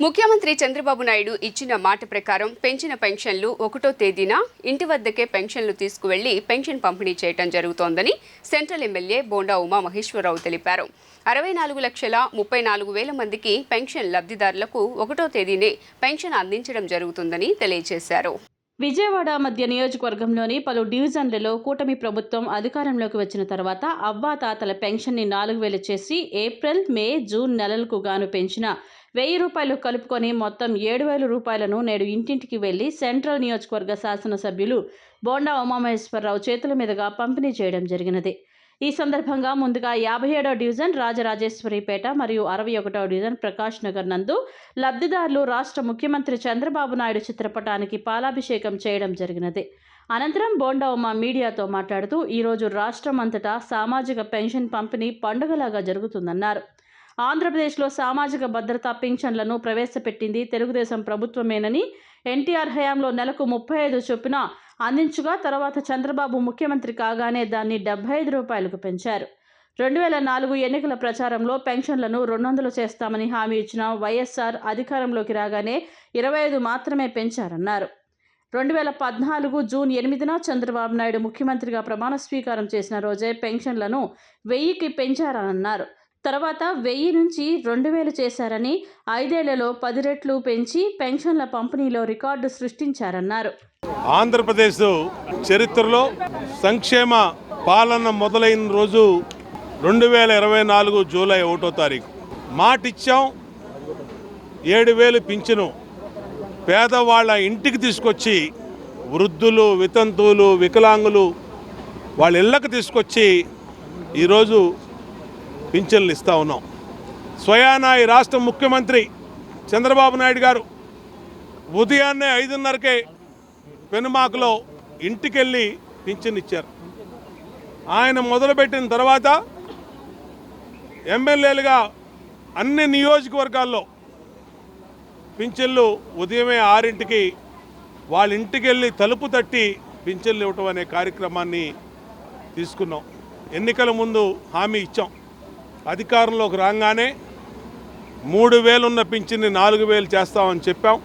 ముఖ్యమంత్రి చంద్రబాబు నాయుడు ఇచ్చిన మాట ప్రకారం పెంచిన పెన్షన్లు ఒకటో తేదీన ఇంటి వద్దకే పెన్షన్లు తీసుకువెళ్ళి పెన్షన్ పంపిణీ చేయడం జరుగుతోందని సెంట్రల్ ఎమ్మెల్యే బోండా ఉమా మహేశ్వరరావు తెలిపారు. అరవై నాలుగు లక్షల ముప్పై నాలుగు వేల మందికి పెన్షన్ లబ్ధిదారులకు ఒకటో తేదీనే పెన్షన్ అందించడం జరుగుతుందని తెలియజేశారు. విజయవాడ మధ్య నియోజకవర్గంలోని పలు డివిజన్లలో కూటమి ప్రభుత్వం అధికారంలోకి వచ్చిన తర్వాత అవ్వాతాతల పెన్షన్ని నాలుగు వేలు చేసి ఏప్రిల్ మే జూన్ నెలలకు గాను పెంచిన వెయ్యి రూపాయలు కలుపుకొని మొత్తం ఏడు వేల రూపాయలను నేడు ఇంటింటికి వెళ్ళి సెంట్రల్ నియోజకవర్గ శాసనసభ్యులు బోండా ఉమామహేశ్వరరావు చేతుల మీదుగా పంపిణీ చేయడం జరిగినది. ఈ సందర్భంగా ముందుగా యాభై ఏడవ డివిజన్ రాజరాజేశ్వరిపేట మరియు అరవై ఒకటవ డివిజన్ ప్రకాష్ నగర్ నందు లబ్ధిదారులు రాష్ట్ర ముఖ్యమంత్రి చంద్రబాబు నాయుడు చిత్రపటానికి పాలాభిషేకం చేయడం జరిగినది. అనంతరం బోండా ఉమ మీడియాతో మాట్లాడుతూ ఈరోజు రాష్ట్రం అంతటా సామాజిక పెన్షన్ పంపిణీ పండుగలాగా జరుగుతుందన్నారు. ఆంధ్రప్రదేశ్లో సామాజిక భద్రతా పింఛన్లను ప్రవేశపెట్టింది తెలుగుదేశం ప్రభుత్వమేనని ఎన్టీఆర్ హయాంలో నెలకు ముప్పై ఐదు చొప్పున అందించగా తర్వాత చంద్రబాబు ముఖ్యమంత్రి కాగానే దాన్ని డెబ్బై ఐదు రూపాయలకు పెంచారు. రెండు వేల నాలుగు ఎన్నికల ప్రచారంలో పెన్షన్లను రెండు వందలు చేస్తామని హామీ ఇచ్చిన వైఎస్ఆర్ అధికారంలోకి రాగానే ఇరవై ఐదు మాత్రమే పెంచారన్నారు. రెండు వేల పద్నాలుగు జూన్ ఎనిమిదిన చంద్రబాబు నాయుడు ముఖ్యమంత్రిగా ప్రమాణ స్వీకారం చేసిన రోజే పెన్షన్లను వెయ్యికి పెంచారన్నారు. తర్వాత వెయ్యి నుంచి రెండు వేలు చేశారని ఐదేళ్ళలో పది రెట్లు పెంచి పెన్షన్ల పంపిణీలో రికార్డు సృష్టించారన్నారు. ఆంధ్రప్రదేశ్ చరిత్రలో సంక్షేమ పాలన మొదలైన రోజు రెండు వేల ఇరవై నాలుగు జూలై ఒకటో తారీఖు. మాటిచ్చాం ఏడు వేలు పింఛను. పేదవాళ్ళ ఇంటికి తీసుకొచ్చి వృద్ధులు వితంతువులు వికలాంగులు వాళ్ళ ఇళ్ళకి తీసుకొచ్చి ఈరోజు పింఛన్లు ఇస్తూ ఉన్నాం. స్వయానా ఈ రాష్ట్ర ముఖ్యమంత్రి చంద్రబాబు నాయుడు గారు ఉదయాన్నే ఐదున్నరకే పెనుమాకులో ఇంటికెళ్ళి పింఛన్ ఇచ్చారు. ఆయన మొదలుపెట్టిన తర్వాత ఎమ్మెల్యేలుగా అన్ని నియోజకవర్గాల్లో పింఛన్లు ఉదయమే ఆరింటికి వాళ్ళ ఇంటికి వెళ్ళి తలుపు తట్టి పింఛన్లు ఇవ్వటం అనే కార్యక్రమాన్ని తీసుకున్నాం. ఎన్నికల ముందు హామీ ఇచ్చాం. అధికారంలోకి రాగానే మూడు వేలున్న పింఛన్ని నాలుగు వేలు చేస్తామని చెప్పాం.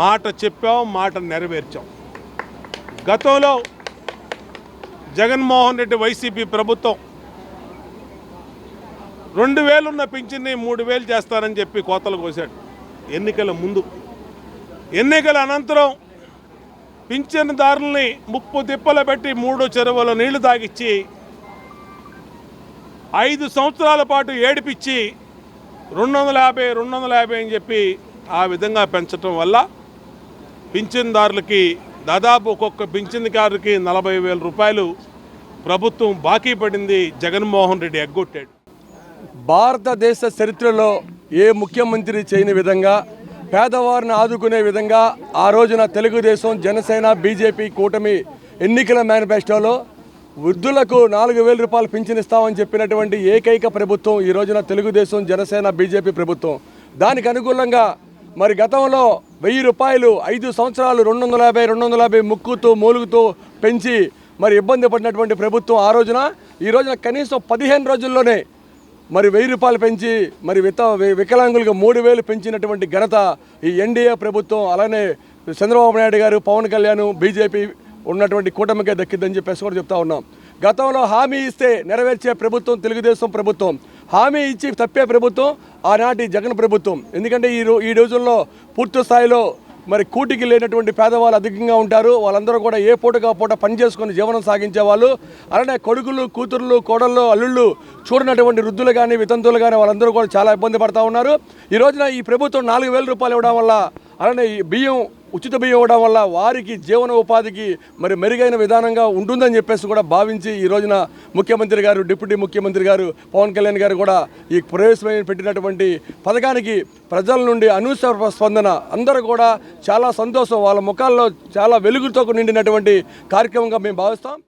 మాట చెప్పాం మాట నెరవేర్చాం. గతంలో జగన్మోహన్ రెడ్డి వైసీపీ ప్రభుత్వం రెండు వేలున్న పింఛన్ని మూడు వేలు చేస్తానని చెప్పి కోతలు కోశాడు ఎన్నికల ముందు. ఎన్నికల అనంతరం పింఛన్దారుల్ని ముప్పు తిప్పలు పెట్టి మూడు చెరువుల నీళ్ళు తాగిచ్చి ఐదు సంవత్సరాల పాటు ఏడిపించి రెండు వందల యాభై రెండు వందల యాభై అని చెప్పి ఆ విధంగా పెంచడం వల్ల పింఛన్దారులకి దాదాపు ఒక్కొక్క పింఛన్దారుకి నలభై వేల రూపాయలు ప్రభుత్వం బాకీ పడింది జగన్మోహన్ రెడ్డి ఎగ్గొట్టాడు. భారతదేశ చరిత్రలో ఏ ముఖ్యమంత్రి చేయని విధంగా పేదవారిని ఆదుకునే విధంగా ఆ రోజున తెలుగుదేశం జనసేన బీజేపీ కూటమి ఎన్నికల మేనిఫెస్టోలో వృద్ధులకు నాలుగు వేల రూపాయలు పింఛన్ ఇస్తామని చెప్పినటువంటి ఏకైక ప్రభుత్వం ఈ రోజున తెలుగుదేశం జనసేన బీజేపీ ప్రభుత్వం. దానికి అనుకూలంగా మరి గతంలో వెయ్యి రూపాయలు ఐదు సంవత్సరాలు రెండు వందల యాభై రెండు వందల యాభై ముక్కుతూ మూలుగుతూ పెంచి మరి ఇబ్బంది పడినటువంటి ప్రభుత్వం ఆ రోజున ఈ రోజున కనీసం పదిహేను రోజుల్లోనే మరి వెయ్యి రూపాయలు పెంచి మరి విత వికలాంగులుగా వికలాంగులకు మూడు వేలు పెంచినటువంటి ఘనత ఈ ఎన్డీఏ ప్రభుత్వం అలానే చంద్రబాబు నాయుడు గారు పవన్ కళ్యాణ్ బీజేపీ ఉన్నటువంటి కూటమికే దక్కిద్దని చెప్పేసి కూడా చెప్తా ఉన్నాం. గతంలో హామీ ఇస్తే నెరవేర్చే ప్రభుత్వం తెలుగుదేశం ప్రభుత్వం. హామీ ఇచ్చి తప్పే ప్రభుత్వం ఆనాటి జగన్ ప్రభుత్వం. ఎందుకంటే ఈ రో ఈ రోజుల్లో పూర్తి స్థాయిలో మరి కూటికి లేనటువంటి పేదవాళ్ళు అధికంగా ఉంటారు. వాళ్ళందరూ కూడా ఏ పూటగా పూట పని చేసుకుని జీవనం సాగించే వాళ్ళు. అలానే కొడుకులు కూతుర్లు కోడళ్ళు అల్లుళ్ళు చూడనటువంటి వృద్ధులు కానీ వితంతువులు కానీ వాళ్ళందరూ కూడా చాలా ఇబ్బంది పడతా ఉన్నారు. ఈ రోజున ఈ ప్రభుత్వం నాలుగు వేల రూపాయలు ఇవ్వడం వల్ల అలానే ఈ బియ్యం ఉచిత బియ్యం ఇవ్వడం వల్ల వారికి జీవన ఉపాధికి మరి మెరుగైన విధానంగా ఉంటుందని చెప్పేసి కూడా భావించి ఈ రోజున ముఖ్యమంత్రి గారు డిప్యూటీ ముఖ్యమంత్రి గారు పవన్ కళ్యాణ్ గారు కూడా ఈ ప్రవేశమైన పెట్టినటువంటి పథకానికి ప్రజల నుండి అనూసర స్పందన అందరూ కూడా చాలా సంతోషం. వాళ్ళ ముఖాల్లో చాలా వెలుగుతో నిండినటువంటి కార్యక్రమంగా మేము భావిస్తాం.